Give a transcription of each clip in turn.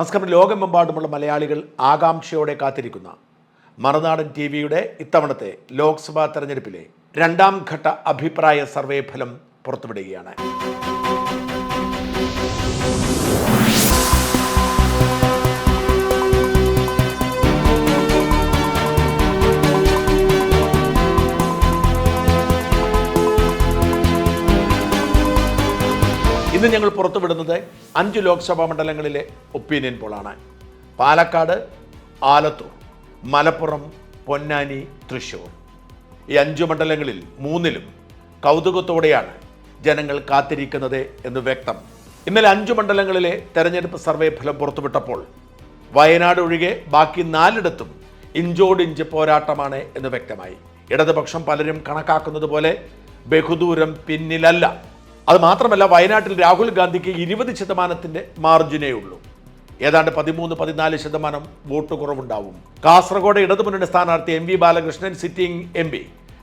നമസ്കാരം ലോകമെമ്പാടുമുള്ള മലയാളികൾ ആകാംക്ഷയോടെ കാത്തിരിക്കുന്ന മറുനാടൻ ടി വിയുടെ ഇത്തവണത്തെ ലോക്സഭാ തെരഞ്ഞെടുപ്പിലെ രണ്ടാം ഘട്ട അഭിപ്രായ സർവേ ഫലം പുറത്തുവിടുകയാണ്. ഇന്ന് ഞങ്ങൾ പുറത്തുവിടുന്നത് അഞ്ച് ലോക്സഭാ മണ്ഡലങ്ങളിലെ ഒപ്പീനിയൻ പോളാണ്. പാലക്കാട് ആലത്തൂർ മലപ്പുറം പൊന്നാനി തൃശൂർ ഈ അഞ്ച് മണ്ഡലങ്ങളിൽ മൂന്നിലും കൗതുകത്തോടെയാണ് ജനങ്ങൾ കാത്തിരിക്കുന്നത് എന്ന് വ്യക്തം. ഇന്നലെ അഞ്ച് മണ്ഡലങ്ങളിലെ തെരഞ്ഞെടുപ്പ് സർവേ ഫലം പുറത്തുവിട്ടപ്പോൾ വയനാട് ഒഴികെ ബാക്കി നാലിടത്തും ഇഞ്ചോടിഞ്ച് പോരാട്ടമാണ് എന്ന് വ്യക്തമായി. ഇടതുപക്ഷം പലരും കണക്കാക്കുന്നത് പോലെ ബഹുദൂരം പിന്നിലല്ല. അത് മാത്രമല്ല വയനാട്ടിൽ രാഹുൽ ഗാന്ധിക്ക് ഇരുപത് ശതമാനത്തിന്റെ മാർജിനേ ഉള്ളൂ. ഏതാണ്ട് പതിമൂന്ന് പതിനാല് ശതമാനം വോട്ട് കുറവുണ്ടാവും. കാസർഗോഡ് ഇടതുമുന്നണി സ്ഥാനാർത്ഥി M V Balakrishnan sitting M P.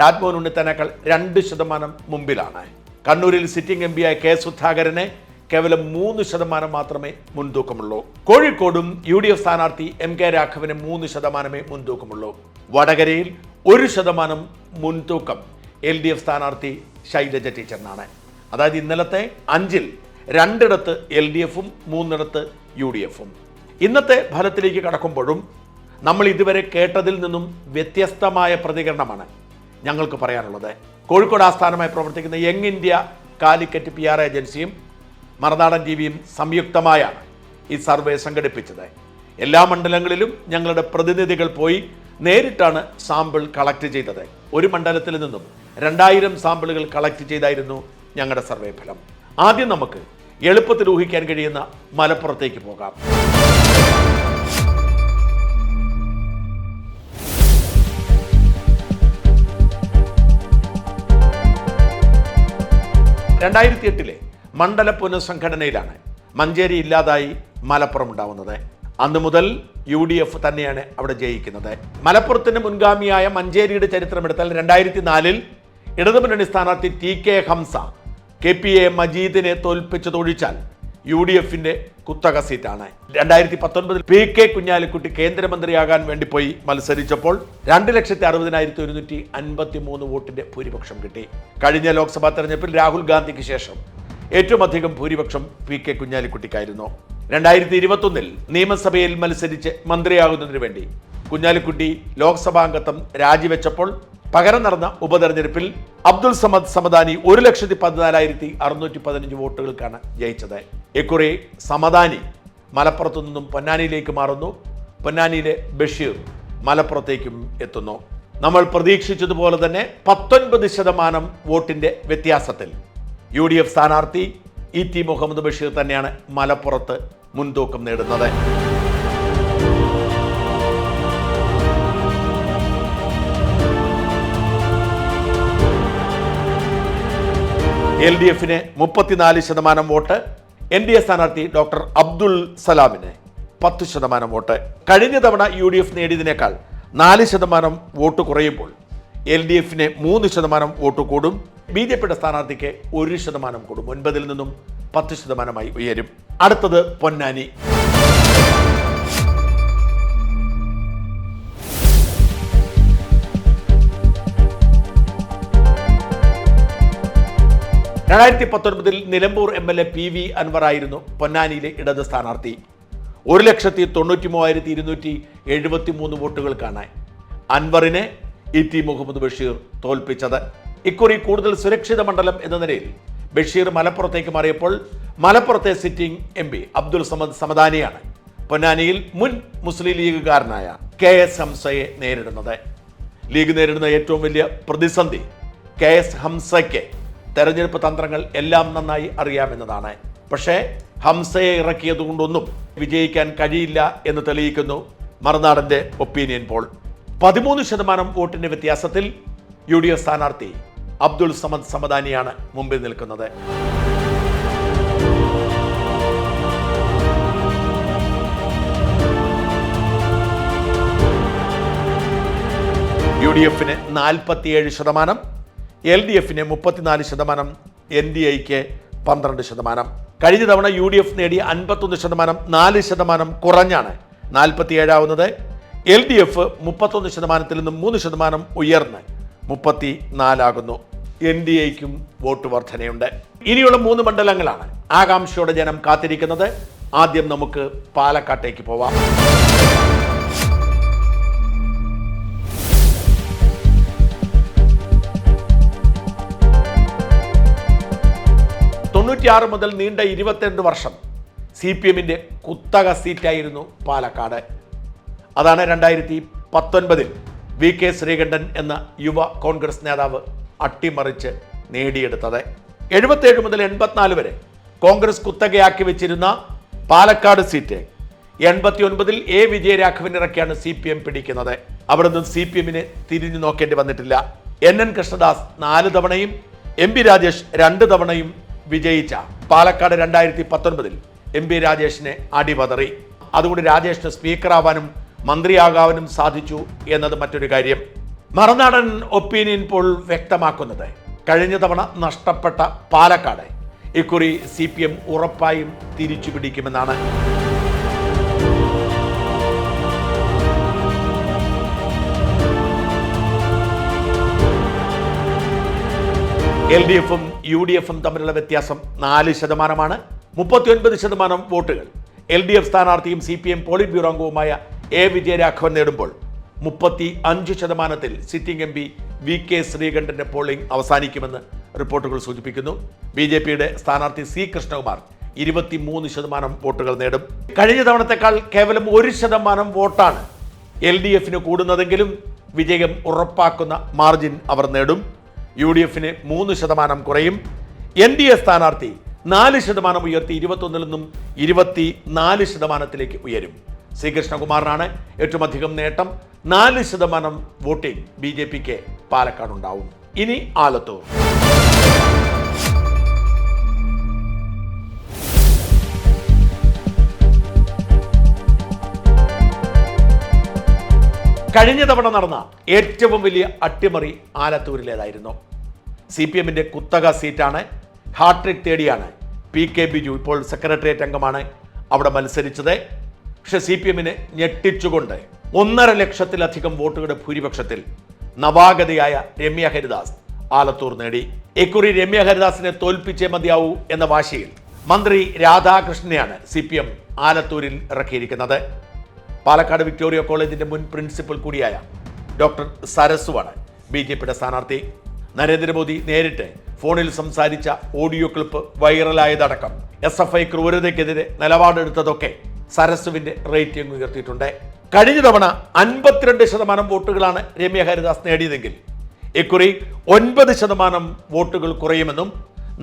Rajmohan ഉണ്ണിത്തനേക്കാൾ രണ്ട് ശതമാനം മുമ്പിലാണ്. കണ്ണൂരിൽ സിറ്റിംഗ് എം പിയായ കെ സുധാകരനെ കേവലം മൂന്ന് ശതമാനം മാത്രമേ മുൻതൂക്കമുള്ളൂ. കോഴിക്കോടും യു ഡി എഫ് സ്ഥാനാർത്ഥി എം കെ രാഘവന് മൂന്ന് ശതമാനമേ മുൻതൂക്കമുള്ളൂ. വടകരയിൽ ഒരു ശതമാനം മുൻതൂക്കം എൽ ഡി എഫ് സ്ഥാനാർത്ഥി ശൈലജ ടീച്ചറിനാണ്. അതായത് ഇന്നലത്തെ അഞ്ചിൽ രണ്ടിടത്ത് എൽ ഡി എഫും മൂന്നിടത്ത് യു ഡി എഫും ഇന്നത്തെ ഫലത്തിലേക്ക് കടക്കുമ്പോഴും നമ്മൾ ഇതുവരെ കേട്ടതിൽ നിന്നും വ്യത്യസ്തമായ പ്രതികരണമാണ് ഞങ്ങൾക്ക് പറയാനുള്ളത്. കോഴിക്കോട് ആസ്ഥാനമായി പ്രവർത്തിക്കുന്ന young India Calicut P R ഏജൻസിയും മറുനാടൻ ടി വിയും സംയുക്തമായാണ് ഈ സർവേ സംഘടിപ്പിച്ചത്. എല്ലാ മണ്ഡലങ്ങളിലും ഞങ്ങളുടെ പ്രതിനിധികൾ പോയി നേരിട്ടാണ് സാമ്പിൾ കളക്ട് ചെയ്തത്. ഒരു മണ്ഡലത്തിൽ നിന്നും രണ്ടായിരം സാമ്പിളുകൾ കളക്ട് ചെയ്തായിരുന്നു ഞങ്ങളുടെ സർവേ ഫലം. ആദ്യം നമുക്ക് എളുപ്പത്തിൽ ഊഹിക്കാൻ കഴിയുന്ന മലപ്പുറത്തേക്ക് പോകാം. രണ്ടായിരത്തി എട്ടിലെ മണ്ഡല പുനഃസംഘടനയിലാണ് മഞ്ചേരി ഇല്ലാതായി മലപ്പുറം ഉണ്ടാവുന്നത്. അന്ന് മുതൽ യു ഡി എഫ് തന്നെയാണ് അവിടെ ജയിക്കുന്നത്. മലപ്പുറത്തിന് മുൻഗാമിയായ മഞ്ചേരിയുടെ ചരിത്രമെടുത്താൽ രണ്ടായിരത്തി നാലിൽ ഇടതുമുന്നണി സ്ഥാനാർത്ഥി T K Hamsa K P A മജീദിനെ തോൽപ്പിച്ചതൊഴിച്ചാൽ യു ഡി എഫിന്റെ കുത്തക സീറ്റാണ്. രണ്ടായിരത്തി പത്തൊൻപതിൽ പി കെ കുഞ്ഞാലിക്കുട്ടി കേന്ദ്രമന്ത്രിയാകാൻ വേണ്ടി പോയി മത്സരിച്ചപ്പോൾ രണ്ട് ലക്ഷത്തി അറുപതിനായിരത്തി ഒരുന്നൂറ്റി അൻപത്തി മൂന്ന് വോട്ടിന്റെ ഭൂരിപക്ഷം കിട്ടി. കഴിഞ്ഞ ലോക്സഭാ തെരഞ്ഞെടുപ്പിൽ രാഹുൽ ഗാന്ധിക്ക് ശേഷം ഏറ്റവും അധികം ഭൂരിപക്ഷം പി കെ കുഞ്ഞാലിക്കുട്ടിക്കായിരുന്നു. രണ്ടായിരത്തി ഇരുപത്തൊന്നിൽ നിയമസഭയിൽ മത്സരിച്ച് മന്ത്രിയാകുന്നതിനു വേണ്ടി കുഞ്ഞാലിക്കുട്ടി ലോക്സഭാംഗത്വം രാജിവെച്ചപ്പോൾ പകരം നടന്ന ഉപതെരഞ്ഞെടുപ്പിൽ അബ്ദുൽ സമദ് സമദാനി ഒരു ലക്ഷത്തി പതിനാലായിരത്തി അറുന്നൂറ്റി പതിനഞ്ച് വോട്ടുകൾക്കാണ് ജയിച്ചത്. ഇക്കുറി സമദാനി മലപ്പുറത്തു നിന്നും പൊന്നാനിയിലേക്ക് മാറുന്നു. പൊന്നാനിയിലെ ബഷീർ മലപ്പുറത്തേക്കും എത്തുന്നു. നമ്മൾ പ്രതീക്ഷിച്ചതുപോലെ തന്നെ പത്തൊൻപത് ശതമാനം വോട്ടിന്റെ വ്യത്യാസത്തിൽ യു ഡി എഫ് സ്ഥാനാർത്ഥി ഇ ടി മുഹമ്മദ് ബഷീർ തന്നെയാണ് മലപ്പുറത്ത് മുൻതൂക്കം നേടുന്നത്. എൽ ഡി എഫിന് മുപ്പത്തിനാല് ശതമാനം വോട്ട് എൻ ഡി എ സ്ഥാനാർത്ഥി ഡോക്ടർ അബ്ദുൾ സലാമിന് പത്ത് ശതമാനം വോട്ട്. കഴിഞ്ഞ തവണ യു ഡി എഫ് നേടിയതിനേക്കാൾ നാല് ശതമാനം വോട്ട് കുറയുമ്പോൾ എൽ ഡി എഫിന് മൂന്ന് ശതമാനം വോട്ട് കൂടും ബി ജെ പിയുടെ സ്ഥാനാർത്ഥിക്ക് ഒരു ശതമാനം കൂടും ഒൻപതിൽ നിന്നും പത്ത് ശതമാനമായി ഉയരും. അടുത്തത് പൊന്നാനി. രണ്ടായിരത്തി പത്തൊൻപതിൽ Nilambur M L A P V Anvar ആയിരുന്നു പൊന്നാനിയിലെ ഇടത് സ്ഥാനാർത്ഥി. ഒരു ലക്ഷത്തി തൊണ്ണൂറ്റി മൂവായിരത്തി ഇരുന്നൂറ്റി എഴുപത്തി മൂന്ന് വോട്ടുകൾക്കാണ് അൻവറിനെ ഇ ടി മുഹമ്മദ് ബഷീർ തോൽപ്പിച്ചത്. ഇക്കുറി കൂടുതൽ സുരക്ഷിത മണ്ഡലം എന്ന നിലയിൽ ബഷീർ മലപ്പുറത്തേക്ക് മാറിയപ്പോൾ മലപ്പുറത്തെ sitting M P Abdul Samad സമദാനിയാണ് പൊന്നാനിയിൽ മുൻ മുസ്ലിം ലീഗുകാരനായ കെ എസ് ഹംസയെ നേരിടുന്നത്. ലീഗ് നേരിടുന്ന ഏറ്റവും വലിയ പ്രതിസന്ധി കെ എസ് ഹംസയ്ക്ക് തെരഞ്ഞെടുപ്പ് തന്ത്രങ്ങൾ എല്ലാം നന്നായി അറിയാമെന്നതാണ്. പക്ഷേ ഹംസയെ ഇറക്കിയത് കൊണ്ടൊന്നും വിജയിക്കാൻ കഴിയില്ല എന്ന് തെളിയിക്കുന്നു മറുനാടന്റെ ഒപ്പീനിയൻ പോൾ. പതിമൂന്ന് ശതമാനം വോട്ടിന്റെ വ്യത്യാസത്തിൽ യു ഡി എഫ് സ്ഥാനാർത്ഥി അബ്ദുൾ സമദ് സമദാനിയാണ് മുമ്പിൽ നിൽക്കുന്നത്. യു ഡി എഫിന് നാൽപ്പത്തിയേഴ് ശതമാനം എൽ ഡി എഫിന് മുപ്പത്തിനാല് ശതമാനം എൻ ഡി എക്ക് പന്ത്രണ്ട് ശതമാനം. കഴിഞ്ഞ തവണ യു ഡി എഫ് നേടിയ അൻപത്തൊന്ന് ശതമാനം നാല് ശതമാനം കുറഞ്ഞാണ്. നാൽപ്പത്തി ഏഴാവുന്നത് എൽ ഡി എഫ് മുപ്പത്തൊന്ന് ശതമാനത്തിൽ നിന്നും മൂന്ന് ശതമാനം ഉയർന്ന് മുപ്പത്തി നാലാകുന്നു എൻ ഡി എക്കും വോട്ട് വർധനയുണ്ട്. ഇനിയുള്ള മൂന്ന് മണ്ഡലങ്ങളാണ് ആകാംക്ഷയോടെ ജനം കാത്തിരിക്കുന്നത്. ആദ്യം നമുക്ക് പാലക്കാട്ടേക്ക് പോവാം. തൊണ്ണൂറ്റിയാറ് മുതൽ നീണ്ട ഇരുപത്തിരണ്ട് വർഷം സി പി എമ്മിന്റെ കുത്തക സീറ്റായിരുന്നു പാലക്കാട്. അതാണ് രണ്ടായിരത്തി പത്തൊൻപതിൽ വി കെ ശ്രീകണ്ഠൻ എന്ന യുവ കോൺഗ്രസ് നേതാവ് അട്ടിമറിച്ച് നേടിയെടുത്തത്. എഴുപത്തേഴ് മുതൽ എൺപത്തിനാല് വരെ കോൺഗ്രസ് കുത്തകയാക്കി വെച്ചിരുന്ന പാലക്കാട് സീറ്റ് എൺപത്തി ഒൻപതിൽ എ വിജയരാഘവൻ ഇറക്കിയാണ് സി പി എം പിടിക്കുന്നത്. അവിടെ നിന്ന് സി പി എമ്മിനെ തിരിഞ്ഞു നോക്കേണ്ടി വന്നിട്ടില്ല. എൻ എൻ കൃഷ്ണദാസ് നാല് തവണയും എം പി രാജേഷ് രണ്ട് തവണയും വിജയിച്ച പാലക്കാട് രണ്ടായിരത്തി പത്തൊൻപതിൽ എം പി രാജേഷിനെ അടിപതറി. അതുകൊണ്ട് രാജേഷിന് സ്പീക്കറാവാനും മന്ത്രിയാകാനും സാധിച്ചു എന്നത് മറ്റൊരു കാര്യം. മറുനാടൻ ഒപ്പീനിയൻ പോൾ വ്യക്തമാക്കുന്നത് കഴിഞ്ഞ തവണ നഷ്ടപ്പെട്ട പാലക്കാട്. ഇക്കുറി സി പി എം ഉറപ്പായും തിരിച്ചു പിടിക്കുമെന്നാണ്. എൽ ഡി എഫും യു ഡി എഫും തമ്മിലുള്ള വ്യത്യാസം നാല് ശതമാനമാണ്. മുപ്പത്തിയൊൻപത് ശതമാനം വോട്ടുകൾ. എൽ ഡി എഫ് സ്ഥാനാർത്ഥിയും C P M polit bureau അംഗവുമായ എ വിജയരാഘവൻ നേടുമ്പോൾ മുപ്പത്തി അഞ്ച് ശതമാനത്തിൽ sitting M P V K ശ്രീകണ്ഠന്റെ polling അവസാനിക്കുമെന്ന് റിപ്പോർട്ടുകൾ സൂചിപ്പിക്കുന്നു. ബി ജെ പിയുടെ സ്ഥാനാർത്ഥി സി കൃഷ്ണകുമാർ ഇരുപത്തിമൂന്ന് ശതമാനം വോട്ടുകൾ നേടും. കഴിഞ്ഞ തവണത്തെക്കാൾ കേവലം ഒരു ശതമാനം വോട്ടാണ് എൽ ഡി എഫിന് കൂടുന്നതെങ്കിലും വിജയം ഉറപ്പാക്കുന്ന മാർജിൻ അവർ നേടും. യു ഡി എഫിന് മൂന്ന് ശതമാനം കുറയും. എൻ ഡി എ സ്ഥാനാർത്ഥി നാല് ശതമാനം ഉയർത്തി ഇരുപത്തൊന്നിൽ നിന്നും ഇരുപത്തി നാല് ശതമാനത്തിലേക്ക് ഉയരും. ശ്രീകൃഷ്ണകുമാറിനാണ് ഏറ്റവും അധികം നേട്ടം. നാല് ശതമാനം വോട്ടിംഗ് ബി ജെ പിക്ക് പാലക്കാട് ഉണ്ടാവും ഇനി ആലത്തൂർ. കഴിഞ്ഞ തവണ നടന്ന ഏറ്റവും വലിയ അട്ടിമറി ആലത്തൂരിലേതായിരുന്നു. സി പി എമ്മിന്റെ കുത്തക സീറ്റാണ് ഹാട്രിക് തേടിയാണ് പി കെ ബിജു ഇപ്പോൾ സെക്രട്ടേറിയറ്റ് അംഗമാണ് അവിടെ മത്സരിച്ചത്. പക്ഷെ സി പി എമ്മിനെ ഞെട്ടിച്ചുകൊണ്ട് ഒന്നര ലക്ഷത്തിലധികം വോട്ടുകളുടെ ഭൂരിപക്ഷത്തിൽ നവാഗതയായ രമ്യ ഹരിദാസ് ആലത്തൂർ നേടി. ഇക്കുറി രമ്യ ഹരിദാസിനെ തോൽപ്പിച്ചേ മതിയാവൂ എന്ന വാശിയിൽ മന്ത്രി രാധാകൃഷ്ണനെയാണ് സി പി എം ആലത്തൂരിൽ ഇറക്കിയിരിക്കുന്നത്. പാലക്കാട് വിക്ടോറിയ കോളേജിന്റെ മുൻ പ്രിൻസിപ്പൽ കൂടിയായ ഡോക്ടർ സരസുവാണ് ബി ജെ പിയുടെ സ്ഥാനാർത്ഥി. നരേന്ദ്രമോദി നേരിട്ട് ഫോണിൽ സംസാരിച്ച ഓഡിയോ ക്ലിപ്പ് വൈറലായതടക്കം എസ് എഫ് ഐ ക്രൂരതയ്ക്കെതിരെ നിലപാടെടുത്തതൊക്കെ സരസുവിന്റെ റേറ്റിംഗ് ഉയർത്തിയിട്ടുണ്ട്. കഴിഞ്ഞ തവണ അൻപത്തിരണ്ട് ശതമാനം വോട്ടുകളാണ് രമ്യ ഹരിദാസ് നേടിയതെങ്കിൽ ഇക്കുറി ഒൻപത് ശതമാനം വോട്ടുകൾ കുറയുമെന്നും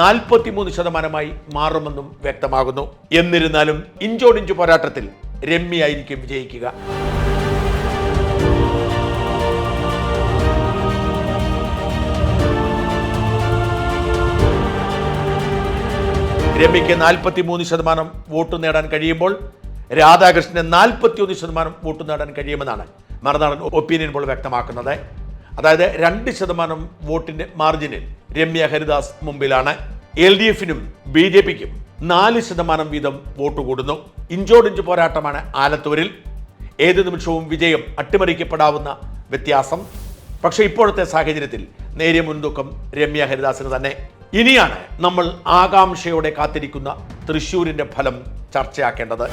നാൽപ്പത്തിമൂന്ന് ശതമാനമായി മാറുമെന്നും വ്യക്തമാകുന്നു. എന്നിരുന്നാലും ഇഞ്ചോടിഞ്ചു പോരാട്ടത്തിൽ രമ്യയായിരിക്കും വിജയിക്കുക. രമ്യയ്ക്ക് നാൽപ്പത്തിമൂന്ന് ശതമാനം വോട്ട് നേടാൻ കഴിയുമ്പോൾ രാധാകൃഷ്ണന് നാൽപ്പത്തിയൊന്ന് ശതമാനം വോട്ട് നേടാൻ കഴിയുമെന്നാണ് മറുനാടൻ ഒപ്പീനിയൻ പോൾ വ്യക്തമാക്കുന്നത്. അതായത് രണ്ട് ശതമാനം വോട്ടിന്റെ മാർജിനിൽ രമ്യ ഹരിദാസ് മുമ്പിലാണ്. എൽ ഡി എഫിനും ബി ജെ പിക്കും നാല് ശതമാനം വീതം വോട്ട് കൂടുന്നു. ഇഞ്ചോടിഞ്ച് പോരാട്ടമാണ് ആലത്തൂരിൽ. ഏത് നിമിഷവും വിജയം അട്ടിമറിക്കപ്പെടാവുന്ന വ്യത്യാസം. പക്ഷേ ഇപ്പോഴത്തെ സാഹചര്യത്തിൽ നേരിയ മുൻതൂക്കം രമ്യ ഹരിദാസിന് തന്നെ. ഇനിയാണ് നമ്മൾ ആകാംക്ഷയോടെ കാത്തിരിക്കുന്ന തൃശൂരിന്റെ ഫലം ചർച്ചയാക്കേണ്ടത്.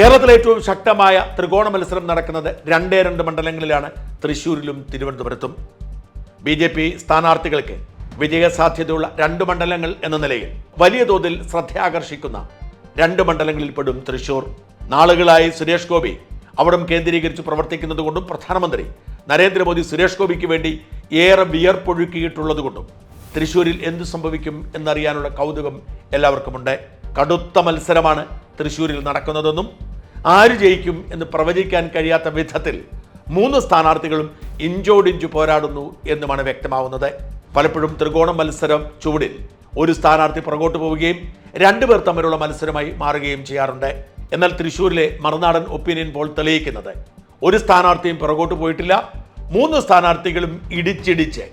കേരളത്തിലെ ഏറ്റവും ശക്തമായ ത്രികോണ മത്സരം നടക്കുന്നത് രണ്ടേ രണ്ട് മണ്ഡലങ്ങളിലാണ്. തൃശൂരിലും തിരുവനന്തപുരത്തും. ബി ജെ പി സ്ഥാനാർത്ഥികൾക്ക് വിജയസാധ്യതയുള്ള രണ്ട് മണ്ഡലങ്ങൾ എന്ന നിലയിൽ വലിയ തോതിൽ ശ്രദ്ധയാകർഷിക്കുന്ന രണ്ട് മണ്ഡലങ്ങളിൽപ്പെടും തൃശൂർ നാളുകളായി സുരേഷ് ഗോപി അവിടം കേന്ദ്രീകരിച്ച് പ്രവർത്തിക്കുന്നതുകൊണ്ടും പ്രധാനമന്ത്രി നരേന്ദ്രമോദി സുരേഷ് ഗോപിക്ക് വേണ്ടി ഏറെ വിയർപ്പൊഴുക്കിയിട്ടുള്ളതുകൊണ്ടും. തൃശൂരിൽ എന്തു സംഭവിക്കും എന്നറിയാനുള്ള കൗതുകം എല്ലാവർക്കുമുണ്ട്. കടുത്ത മത്സരമാണ് തൃശൂരിൽ നടക്കുന്നതെന്നും ആര് ജയിക്കും എന്ന് പ്രവചിക്കാൻ കഴിയാത്ത വിധത്തിൽ മൂന്ന് സ്ഥാനാർത്ഥികളും ഇഞ്ചോടിഞ്ചു പോരാടുന്നു എന്നുമാണ് വ്യക്തമാവുന്നത്. പലപ്പോഴും ത്രികോണ മത്സരം ചൂടിൽ ഒരു സ്ഥാനാർത്ഥി പുറകോട്ട് പോവുകയും രണ്ടുപേർ തമ്മിലുള്ള മത്സരമായി മാറുകയും ചെയ്യാറുണ്ട്. എന്നാൽ തൃശൂരിലെ മറുനാടൻ ഒപ്പീനിയൻ പോൾ തെളിയിക്കുന്നത് ഒരു സ്ഥാനാർത്ഥിയും പുറകോട്ട് പോയിട്ടില്ല മൂന്ന് സ്ഥാനാർത്ഥികളും ഇടിച്ചിടിച്ച്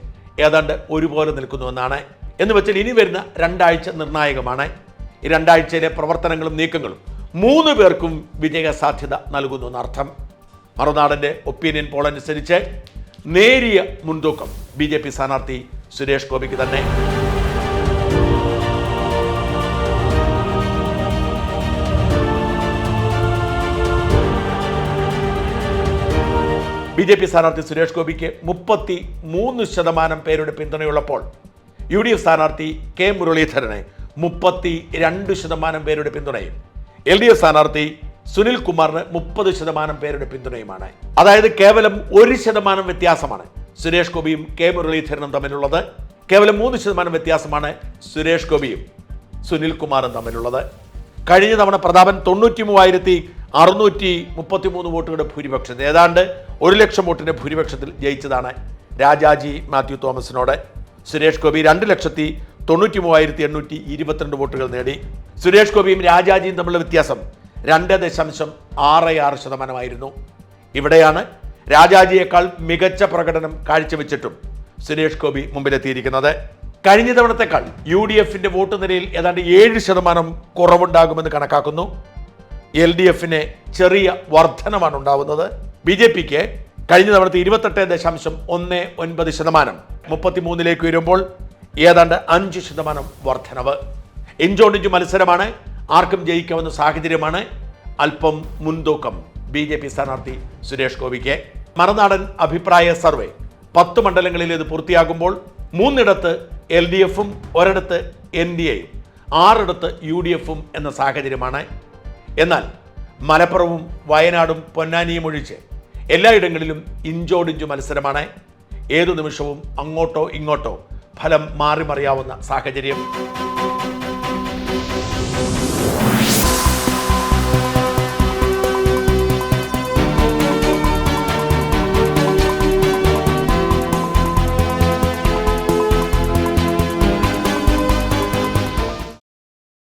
ഏതാണ്ട് ഒരുപോലെ നിൽക്കുന്നുവെന്നാണ് എന്ന് വെച്ചാൽ ഇനി വരുന്ന രണ്ടാഴ്ച നിർണായകമാണ്. ഈ രണ്ടാഴ്ചയിലെ പ്രവർത്തനങ്ങളും നീക്കങ്ങളും മൂന്ന് പേർക്കും വിജയ സാധ്യത നൽകുന്നു എന്നർത്ഥം. മറുനാടന്റെ ഒപ്പീനിയൻ പോൾ അനുസരിച്ച് നേരിയ മുൻതൂക്കം ബി ജെ പി സ്ഥാനാർത്ഥി സുരേഷ് ഗോപിക്ക് തന്നെ. ബി ജെ പി സ്ഥാനാർത്ഥി സുരേഷ് ഗോപിക്ക് മുപ്പത്തി മൂന്ന് ശതമാനം പേരുടെ പിന്തുണയുള്ളപ്പോൾ യു ഡി എഫ് സ്ഥാനാർത്ഥി കെ മുരളീധരന് മുപ്പത്തി രണ്ട് ശതമാനം പേരുടെ പിന്തുണയും എൽ ഡി എഫ് സ്ഥാനാർത്ഥി സുനിൽ കുമാറിന് മുപ്പത് ശതമാനം പേരുടെ പിന്തുണയുമാണ്. അതായത് കേവലം ഒരു ശതമാനം വ്യത്യാസമാണ് സുരേഷ് ഗോപിയും കെ മുരളീധരനും തമ്മിലുള്ളത്. കേവലം മൂന്ന് ശതമാനം വ്യത്യാസമാണ് സുരേഷ് ഗോപിയും സുനിൽ കുമാറും തമ്മിലുള്ളത്. കഴിഞ്ഞ തവണ പ്രതാപൻ തൊണ്ണൂറ്റി മൂവായിരത്തി അറുന്നൂറ്റി മുപ്പത്തി മൂന്ന് വോട്ടുകളുടെ ഭൂരിപക്ഷത്തിൽ ഏതാണ്ട് ഒരു ലക്ഷം വോട്ടിന്റെ ഭൂരിപക്ഷത്തിൽ ജയിച്ചതാണ് രാജാജി മാത്യു തോമസിനോട്. സുരേഷ് ഗോപി രണ്ട് ലക്ഷത്തി തൊണ്ണൂറ്റി മൂവായിരത്തി എണ്ണൂറ്റി ഇരുപത്തിരണ്ട് വോട്ടുകൾ നേടി. സുരേഷ് ഗോപിയും രാജാജിയും തമ്മിലുള്ള വ്യത്യാസം രണ്ട് ദശാംശം ആറ് ആറ് ശതമാനമായിരുന്നു. ഇവിടെയാണ് രാജാജിയേക്കാൾ മികച്ച പ്രകടനം കാഴ്ചവെച്ചിട്ടും സുരേഷ് ഗോപി മുമ്പിലെത്തിയിരിക്കുന്നത്. കഴിഞ്ഞ തവണത്തെക്കാൾ യു ഡി എഫിന്റെ വോട്ട് നിരയിൽ ഏതാണ്ട് ഏഴ് ശതമാനം കുറവുണ്ടാകുമെന്ന് കണക്കാക്കുന്നു. എൽ ഡി എഫിന് ചെറിയ വർധനമാണ് ഉണ്ടാവുന്നത്. ബി ജെ പിക്ക് കഴിഞ്ഞ തവണത്തെ ഇരുപത്തെട്ട് ദശാംശം ഒന്ന് ഒൻപത് ശതമാനം മുപ്പത്തിമൂന്നിലേക്ക് വരുമ്പോൾ ഏതാണ്ട് അഞ്ച് ശതമാനം വർധനവ്. ഇഞ്ചോടിഞ്ച് മത്സരമാണ്. ആർക്കും ജയിക്കാവുന്ന സാഹചര്യമാണ്. അല്പം മുൻതൂക്കം ബി ജെ പി സ്ഥാനാർത്ഥി സുരേഷ് ഗോപിക്ക്. മറുനാടൻ അഭിപ്രായ സർവേ. പത്ത് മണ്ഡലങ്ങളിൽ ഇത് പൂർത്തിയാകുമ്പോൾ മൂന്നിടത്ത് എൽ ഡി എഫും ഒരിടത്ത് എൻ ഡി എയും ആറിടത്ത് യു ഡി എഫും എന്ന സാഹചര്യമാണ്. എന്നാൽ മലപ്പുറവും വയനാടും പൊന്നാനിയും ഒഴിച്ച് എല്ലായിടങ്ങളിലും ഇഞ്ചോടിഞ്ചു മത്സരമാണ്. ഏതു നിമിഷവും അങ്ങോട്ടോ ഇങ്ങോട്ടോ ഫലം മാറി മറിയാവുന്ന സാഹചര്യം.